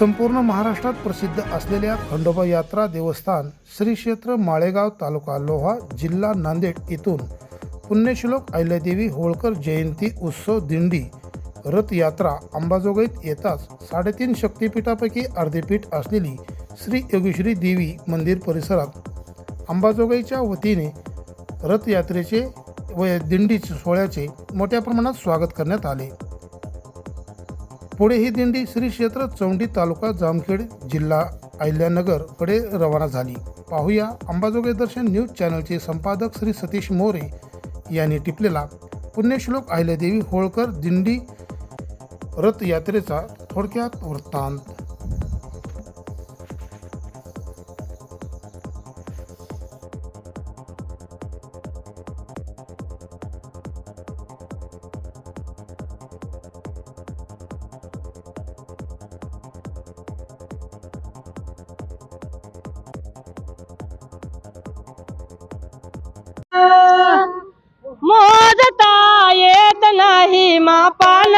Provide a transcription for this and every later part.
संपूर्ण महाराष्ट्रात प्रसिद्ध असलेल्या खंडोबा यात्रा देवस्थान श्री क्षेत्र माळेगाव तालुका लोहा जिल्हा नांदेड येथून पुण्यश्लोक अहिल्यादेवी होळकर जयंती उत्सव दिंडी रथयात्रा अंबाजोगाईत येताच साडेतीन शक्तिपीठापैकी अर्धे पीठ असलेली श्री योगेश्वरी देवी मंदिर परिसरात अंबाजोगाईच्या वतीने रथयात्रेचे व दिंडीच सोहळ्याचे मोठ्या प्रमाणात स्वागत करण्यात आले. पुढे ही दिंडी श्री क्षेत्र चौंडी तालुका जामखेड जिल्हा अहिल्यानगरकडे रवाना झाली. पाहूया अंबाजोगाई दर्शन न्यूज चॅनलचे संपादक श्री सतीश मोरे यांनी टिपलेला पुण्यश्लोक अहिल्यादेवी होळकर दिंडी रथयात्रेचा थोडक्यात वृत्तांत. मोजता येत नाही मापान.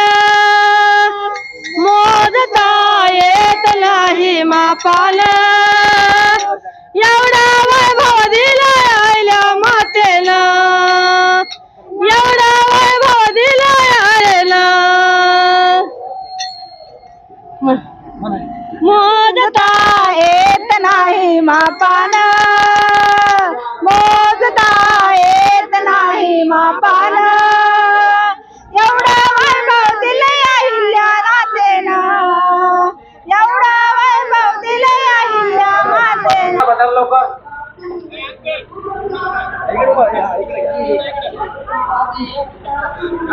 मोजता येत नाही मापान. एवढा वैभव दिला 一个一，一个一，哎。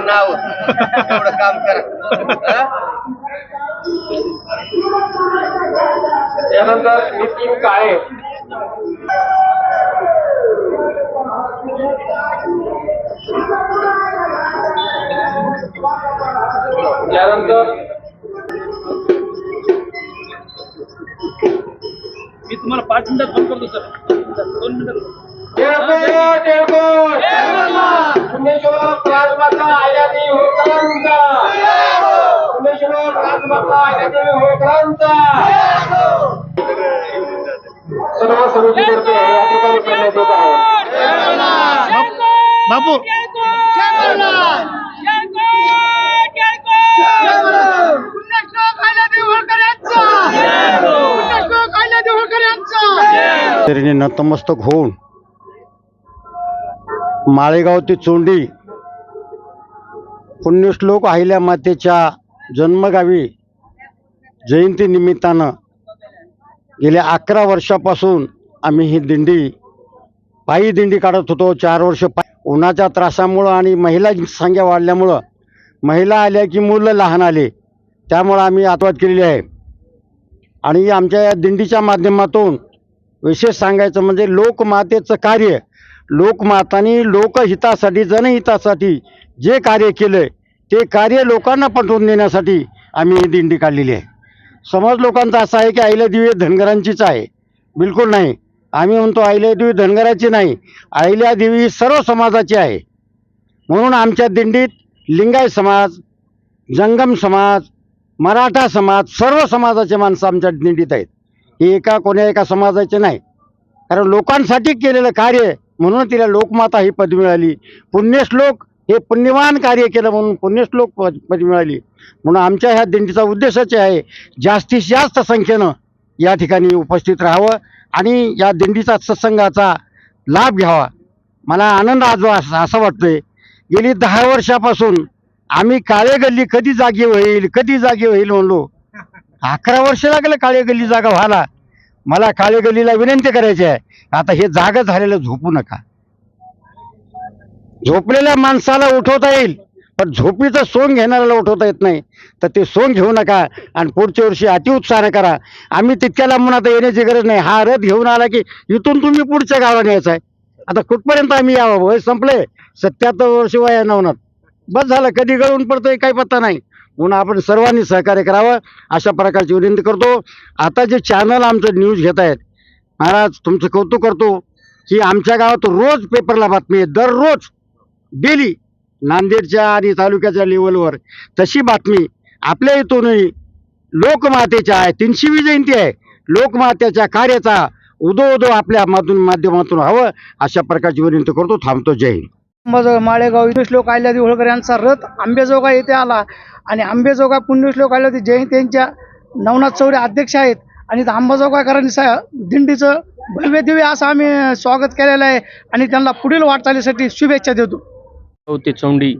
नाव एवढं काम करा त्यानंतर नितीन काळे त्यानंतर सर्व या ठिकाणी करण्यात येत आहे बापू. तऱ्हेने नतमस्तक होऊन माळेगाव ते चोंडी. पुण्यश्लोक अहिल्या मातेच्या जन्मगावी जयंतीनिमित्तानं गेल्या अकरा वर्षापासून आम्ही ही दिंडी पायी दिंडी काढत होतो. चार वर्ष पाय उन्हाच्या त्रासामुळं आणि महिला संख्या वाढल्यामुळं महिला आल्या की मुलं लहान आले त्यामुळं आम्ही आत्वाद केलेली आहे. आणि आमच्या या दिंडीच्या माध्यमातून विशेष सांगायचं म्हणजे लोकमातेचं कार्य लोकमातानी लोकहितासाठी जनहितासाठी जे कार्य केलं ते कार्य लोकांना पटवून देण्यासाठी आम्ही ही दिंडी काढलेली आहे. समाज लोकांचा असा आहे की अहिल्यादेवी धनगरांचीच आहे. बिलकुल नाही. आम्ही म्हणतो अहिल्यादेवी धनगराची नाही. अहिल्यादेवी ही सर्व समाजाची आहे. म्हणून आमच्या दिंडीत लिंगाय समाज जंगम समाज मराठा समाज सर्व समाजाचे माणसं आमच्या दिंडीत आहेत. हे एका कोण्या एका समाजाचे नाही. कारण लोकांसाठी केलेलं कार्य म्हणून तिला लोकमाता ही पदवी मिळाली. पुण्यश्लोक हे पुण्यवान कार्य केलं म्हणून पुण्यश्लोक पद पदवी मिळाली. म्हणून आमच्या ह्या दिंडीचा उद्देशच आहे जास्तीत जास्त संख्येनं या ठिकाणी उपस्थित राहावं आणि या दिंडीचा सत्संगाचा लाभ घ्यावा. मला आनंद आज असं वाटतंय. गेली दहा वर्षापासून आम्ही काळे गल्ली कधी जागी होईल कधी जागी होईल म्हणलो. अकरा वर्ष लागलं काळे गल्ली जागा व्हायला. मला कावेगल्लीला विनंती करायची आहे. आता हे जाग झालेलं झोपू नका. झोपलेल्या माणसाला उठवता येईल पण झोपीचं सोंग घेणाऱ्याला उठवता येत नाही. तर ते सोंग घेऊ नका आणि पुढच्या वर्षी अतिउत्साहाने करा. आम्ही तितक्या लांबून आता येण्याची गरज नाही. हा रथ घेऊन आला की इथून तुम्ही पुढच्या गावाला न्यायचा आहे. आता कुठपर्यंत आम्ही यावं? वय संपले सत्याहत्तर वर्ष वया नवनात बस झालं. कधी गळून पडतोय काही पत्ता नाही. म्हणून आपण सर्वांनी सहकार्य करावं अशा प्रकारची विनंती करतो. आता जे चॅनल आमचं न्यूज घेत आहेत महाराज तुमचं कौतुक करतो की आमच्या गावात रोज पेपरला बातमी आहे. दररोज डेली नांदेडच्या आणि तालुक्याच्या लेवलवर तशी बातमी आपल्या इथूनही लोकमातेच्या आहे. तीनशेवी जयंती आहे. लोकमातेच्या कार्याचा उदो उदो आपल्या माधून माध्यमातून हवं अशा प्रकारची विनंती करतो. थांबतो. जय हिंद. माळेगाव श्लोक आल्यादी होळकर यांचा रथ आंबेजोगा येथे आला. आणि आंबेजोगा पुण्यश्लोक आल्यादी जयंती यांच्या नवनाथ चौरे अध्यक्ष आहेत. आणि इथं आंबाजोगाकरांनी सा दिंडीचं भव्य दिव्य असं आम्ही स्वागत केलेलं आहे. आणि त्यांना पुढील वाटचालीसाठी शुभेच्छा देतो. हो ते चौंडी.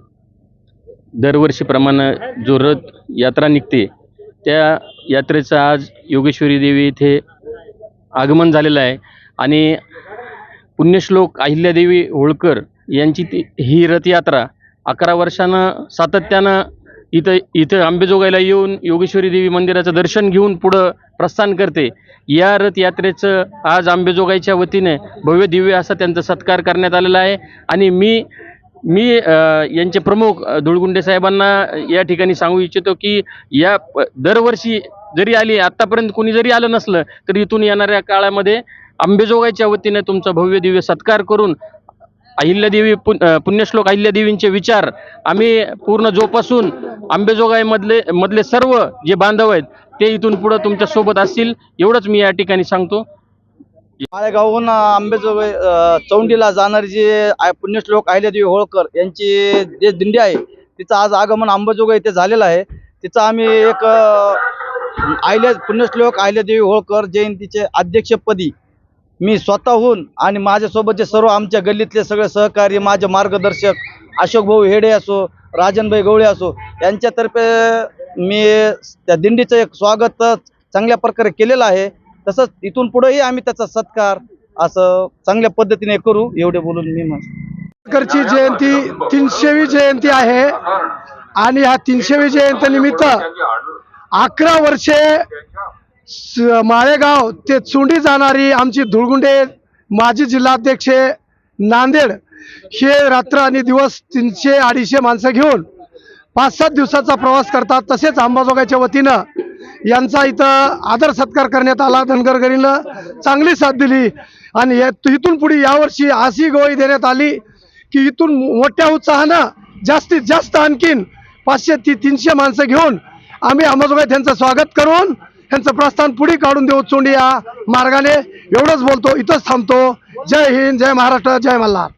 दरवर्षीप्रमाणे जो रथ यात्रा निघते त्या यात्रेचं आज योगेश्वरी देवी इथे आगमन झालेलं आहे. आणि पुण्यश्लोक अहिल्यादेवी होळकर यांची ती ही रथयात्रा अकरा वर्षानं सातत्यानं इथं इथं आंबेजोगाईला येऊन योगेश्वरी देवी मंदिराचं दर्शन घेऊन पुढं प्रस्थान करते. या रथयात्रेचं आज आंबेजोगाईच्या वतीने भव्य दिव्य असा त्यांचा सत्कार करण्यात आलेला आहे. आणि मी मी यांचे प्रमुख धुळगुंडे साहेबांना या ठिकाणी सांगू इच्छितो की या प- दरवर्षी जरी आली आत्तापर्यंत कोणी जरी आलं नसलं तरी इथून येणाऱ्या काळामध्ये आंबेजोगाईच्या वतीने तुमचा भव्य दिव्य सत्कार करून अहिल्यादेवी पुण पुण्यश्लोक अहिल्यादेवींचे विचार. आम्ही पूर्ण जोपासून आंबेजोगाईमधले मधले सर्व जे बांधव आहेत ते इथून पुढं तुमच्यासोबत असतील एवढंच मी या ठिकाणी सांगतो. माळेगावहून आंबेजोगाई चौंडीला जाणारी जी आय- पुण्यश्लोक अहिल्यादेवी होळकर यांची जे दिंडी आहे तिचं आज आगमन आंबेजोगाई इथे झालेलं आहे. तिचं आम्ही एक अहिल्या पुण्यश्लोक अहिल्यादेवी होळकर जयंतीचे अध्यक्षपदी मी स्वतःहून आणि माझ्यासोबतचे सर्व आमच्या गल्लीतले सगळे सहकारी माझे मार्गदर्शक अशोक भाऊ हेडे असो राजनभाई गवळे असो यांच्यातर्फे मी त्या दिंडीचं एक स्वागत चांगल्या प्रकारे केलेलं आहे. तसंच इथून पुढेही आम्ही त्याचा सत्कार असं चांगल्या पद्धतीने करू एवढे बोलून मी म्हणतो जयंती तीनशेवी जयंती आहे. आणि ह्या तीनशेवी जयंती निमित्त अकरा वर्षे माळेगाव ते चुंडी जाणारी आमची धुळगुंडे माजी जिल्हाध्यक्ष नांदेड हे रात्र आणि दिवस तीनशे अडीचशे माणसं घेऊन पाच सात दिवसाचा प्रवास करतात. तसेच अंबाजोगाईच्या वतीनं यांचा इथं आदर सत्कार करण्यात आला. धनगरगरीनं चांगली साथ दिली आणि इथून पुढे यावर्षी अशी गोळी देण्यात आली की इथून मोठ्या उत्साहानं जास्तीत जास्त आणखीन पाचशे ती तीनशे माणसं घेऊन आम्ही अंबाजोगाई त्यांचं स्वागत करून त्यांचं प्रस्थान पुढे काढून देऊ चोंडी या मार्गाने. एवढंच बोलतो इथंच थांबतो. जय हिंद जय महाराष्ट्र जय मल्हार.